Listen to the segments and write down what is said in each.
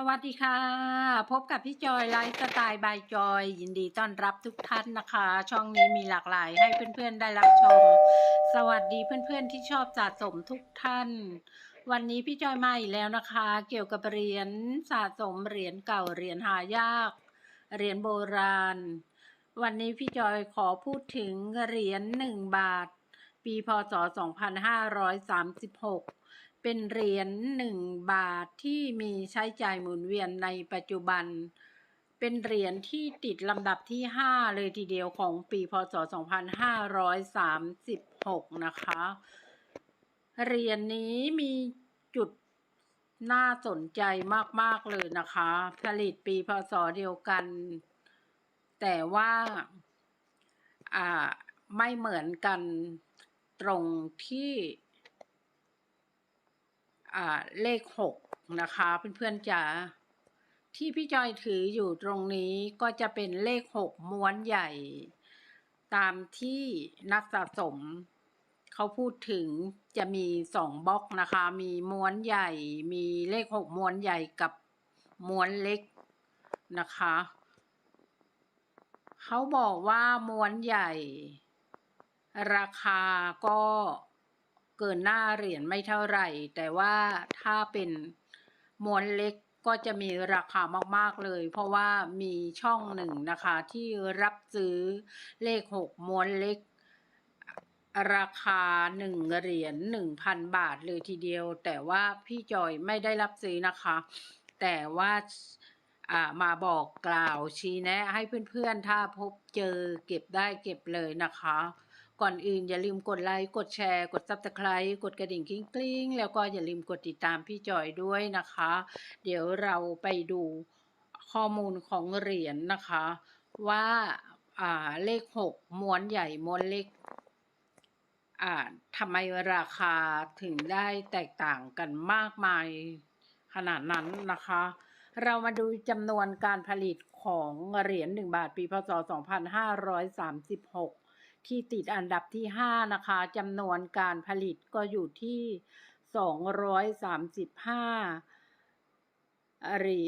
สวัสดีค่ะ พบกับพี่จอยไลฟ์สไตล์บายจอย ยินดีต้อนรับทุกท่านนะคะ ช่องนี้มีหลากหลายให้เพื่อนๆได้รับชม สวัสดีเพื่อนๆที่ชอบสะสมทุกท่าน วันนี้พี่จอยมาอีกแล้วนะคะ เกี่ยวกับเหรียญสะสมเหรียญเก่าเหรียญหายากเหรียญโบราณ วันนี้พี่จอยขอพูดถึงเหรียญหนึ่งบาท ปีพศ 2536 เป็นเหรียญหนึ่งบาทที่มีใช้จ่ายหมุนเวียนในปัจจุบัน เป็นเหรียญที่ติดลำดับที่ 5 เลยทีเดียวของปีพศ 2536 นะคะ เหรียญนี้มีจุดน่าสนใจมาก ๆ เลยนะคะ ผลิตปีพศเดียวกัน แต่ว่าอ่าไม่เหมือนกันตรงที่ เลขหกนะคะเพื่อนๆจ๋าที่พี่จอยถืออยู่ตรงนี้ก็จะเป็นเลขหกม้วนใหญ่ ตามที่นักสะสมเขาพูดถึงจะมีสองบล็อกนะคะ มีม้วนใหญ่ มีเลขหกม้วนใหญ่กับม้วนเล็กนะคะเขาบอกว่าม้วนใหญ่ ราคาก็ เกินหน้าเหรียญไม่เท่าไหร่ แต่ว่าถ้าเป็นม้วนเล็กก็จะมีราคามาก ๆ เลย เพราะว่ามีช่องหนึ่งนะคะที่รับซื้อเลขหกม้วนเล็ก ราคาหนึ่งเหรียญหนึ่งพันบาทเลยทีเดียว แต่ว่าพี่จอยไม่ได้รับซื้อนะคะ แต่ว่าอ่ามาบอกกล่าวชี้แนะให้เพื่อน ๆ ถ้าพบเจอเก็บได้เก็บเลยนะคะ ก่อนอื่นอย่าลืมกดไลค์กดแชร์ กด subscribe กดกระดิ่งกริ๊งกริ๊งแล้วก็อย่าลืมกดติดตามพี่จอยด้วยนะคะ เดี๋ยวเราไปดูข้อมูลของเหรียญนะคะว่าอ่าเลขหกม้วนใหญ่ม้วนเล็กอ่าทำไมราคาถึงได้แตกต่างกันมากมายขนาดนั้นนะคะ เรามาดูจำนวนการผลิตของเหรียญ1บาทปีพศ 2536 ที่ติดอันดับที่ 5 นะคะจำนวนการผลิตก็อยู่ที่ 235เหรี335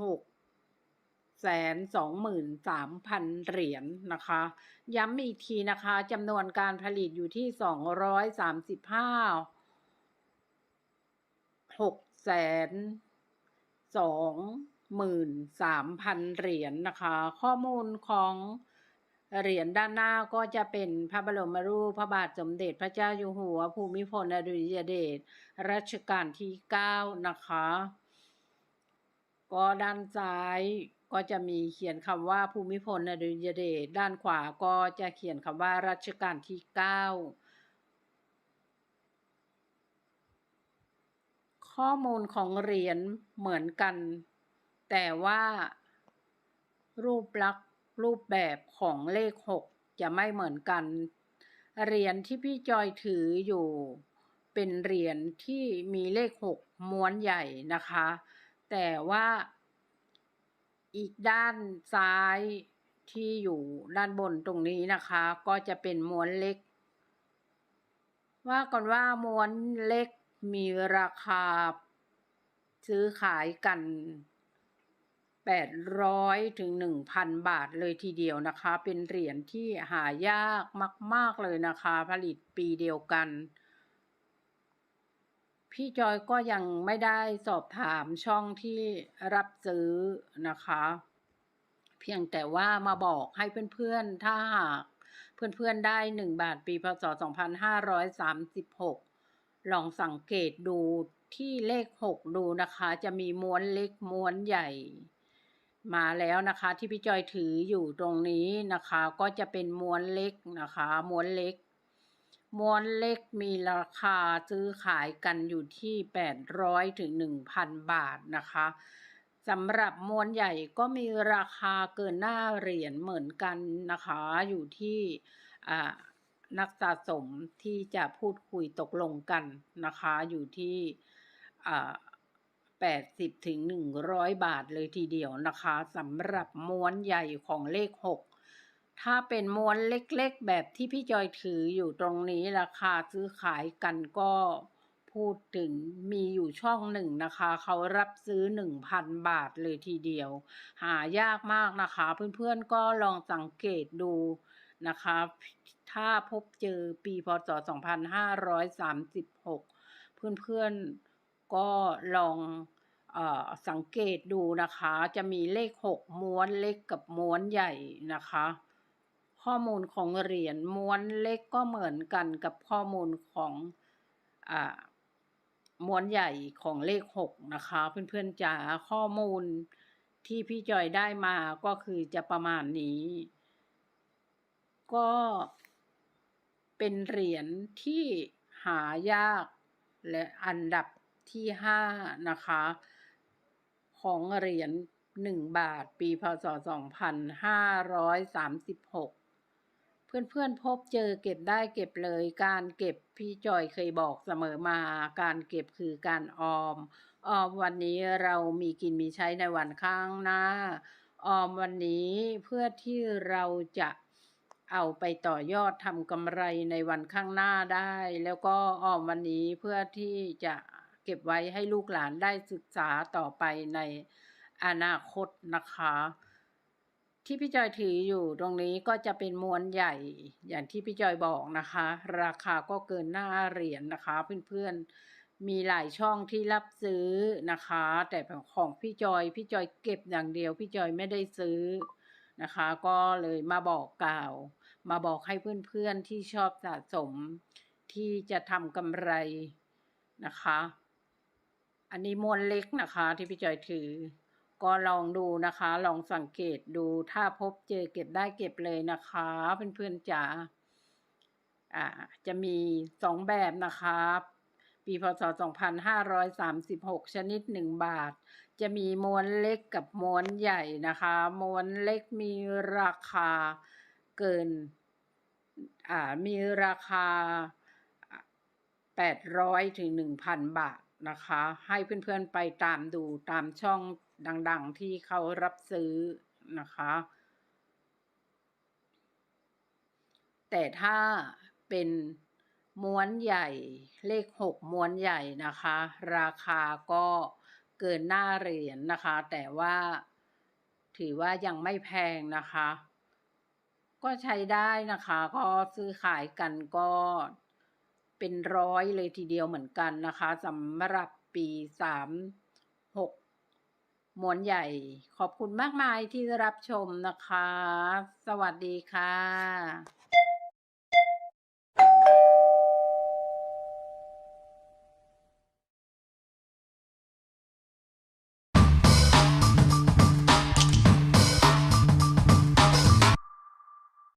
6แสนสองหมื่นสามพันเหรียญนะคะ ย้ำอีกทีนะคะจำนวนการผลิตอยู่ที่สองร้อยสามสิบห้าหกแสนสอง หมื่นสามพันเหรียญนะคะ ข้อมูลของเหรียญด้านหน้าก็จะเป็นพระบรมรูปพระบาทสมเด็จพระเจ้าอยู่หัว ภูมิพลอดุลยเดชรัชกาลที่เก้านะคะ ก็ด้านซ้ายก็จะมีเขียนคำว่าภูมิพลอดุลยเดชด้านขวาก็จะเขียนคำว่ารัชกาลที่เก้าข้อมูลของเหรียญเหมือนกัน แต่ว่ารูปลักษณ์รูปแบบของเลขหกจะไม่เหมือนกัน เหรียญที่พี่จอยถืออยู่ เป็นเหรียญที่มีเลขหกม้วนใหญ่นะคะ แต่ว่าอีกด้านซ้ายที่อยู่ด้านบนตรงนี้นะคะ ก็จะเป็นม้วนเล็ก ว่าก่อนว่าม้วนเล็กมีราคาซื้อขายกัน 800 ถึง 1,000 บาทเลยทีเดียวนะคะ เป็นเหรียญที่หายากมาก ๆ เลยนะคะ ผลิตปีเดียวกัน พี่จอยก็ยังไม่ได้สอบถามช่องที่รับซื้อนะคะ เพียงแต่ว่ามาบอกให้เพื่อน ๆ ถ้าหากเพื่อน ๆ ได้ 1 บาทปีพศ 2536 ลองสังเกตดูที่เลข 6 ดูนะคะ จะมีม้วนเล็กม้วนใหญ่ มาแล้วนะคะที่พี่จอยถืออยู่ตรงนี้นะคะ ก็จะเป็นม้วนเล็กนะคะม้วนเล็ก ม้วนเล็กมีราคาซื้อขายกันอยู่ที่ 800ถึง1,000 บาทนะคะสำหรับม้วนใหญ่ก็มีราคาเกินหน้าเหรียญเหมือนกันนะคะ อยู่ที่นักสะสมที่จะพูดคุยตกลงกันนะคะ อยู่ที่ 80ถึง100 บาทเลยทีเดียวนะคะสำหรับม้วนใหญ่ของเลข 6 ถ้าเป็นม้วนเล็กๆ แบบที่พี่จอยถืออยู่ตรงนี้ราคาซื้อขายกันก็พูดถึงมีอยู่ช่องหนึ่งนะคะ เขารับซื้อหนึ่งพันบาทเลยทีเดียว หายากมากนะคะ เพื่อนๆก็ลองสังเกตดูนะคะ ถ้าพบเจอปีพศ 2536 เพื่อนๆ ก็ลองอสังเกตดูนะคะ จะมีเลข 6 ม้วนเล็กกับม้วนใหญ่นะคะ ข้อมูลของเหรียญม้วนเล็กก็เหมือนกันกับข้อมูลของอม้วนใหญ่ของเลขหกนะคะ เพื่อนๆจ๋าข้อมูลที่พี่จอยได้มาก็คือจะประมาณนี้ ก็เป็นเหรียญที่หายากและอันดับ ที่ห้านะคะ ของเหรียญหนึ่งบาท ปีพศสองพันห้าร้อยสามสิบหกเพื่อนๆพบเจอเก็บได้เก็บเลย การเก็บพี่จอยเคยบอกเสมอมา การเก็บคือการออม ออมวันนี้เรามีกินมีใช้ในวันข้างหน้า ออมวันนี้เพื่อที่เราจะเอาไปต่อยอดทำกำไรในวันข้างหน้าได้ แล้วก็ออมวันนี้เพื่อที่จะ เก็บไว้ให้ลูกหลานได้ศึกษาต่อไปในอนาคตนะคะ ที่พี่จอยถืออยู่ตรงนี้ก็จะเป็นมวลใหญ่ อย่างที่พี่จอยบอกนะคะ ราคาก็เกินหน้าเหรียญนะคะเพื่อนๆ มีหลายช่องที่รับซื้อนะคะ แต่ของพี่จอยพี่จอยเก็บอย่างเดียว พี่จอยไม่ได้ซื้อนะคะ ก็เลยมาบอกกล่าว มาบอกให้เพื่อนๆที่ชอบสะสมที่จะทำกำไรนะคะ อันนี้มวลเล็กนะคะที่พี่จอยถือ ก็ลองดูนะคะ ลองสังเกตดูถ้าพบเจอเก็บได้เก็บเลยนะคะเพื่อนๆจ๋าอ่าจะมีสองแบบนะคะปีพศ 2536 ชนิด 1 บาท จะมีม้วนเล็กกับม้วนใหญ่นะคะม้วนเล็กมีราคาเกินอ่ามีราคา 800ถึง1,000 บาท นะคะ ให้เพื่อนๆไปตามดูตามช่องดังๆที่เขารับซื้อนะคะ แต่ถ้าเป็นม้วนใหญ่เลขหกม้วนใหญ่นะคะ ราคาก็เกินหน้าเหรียญนะคะ แต่ว่าถือว่ายังไม่แพงนะคะ ก็ใช้ได้นะคะ ก็ซื้อขายกันก็ เป็นร้อยเลยทีเดียวเหมือนกันนะคะสำหรับปีสามหกมวนใหญ่ ขอบคุณมากมายที่รับชมนะคะ สวัสดีค่ะ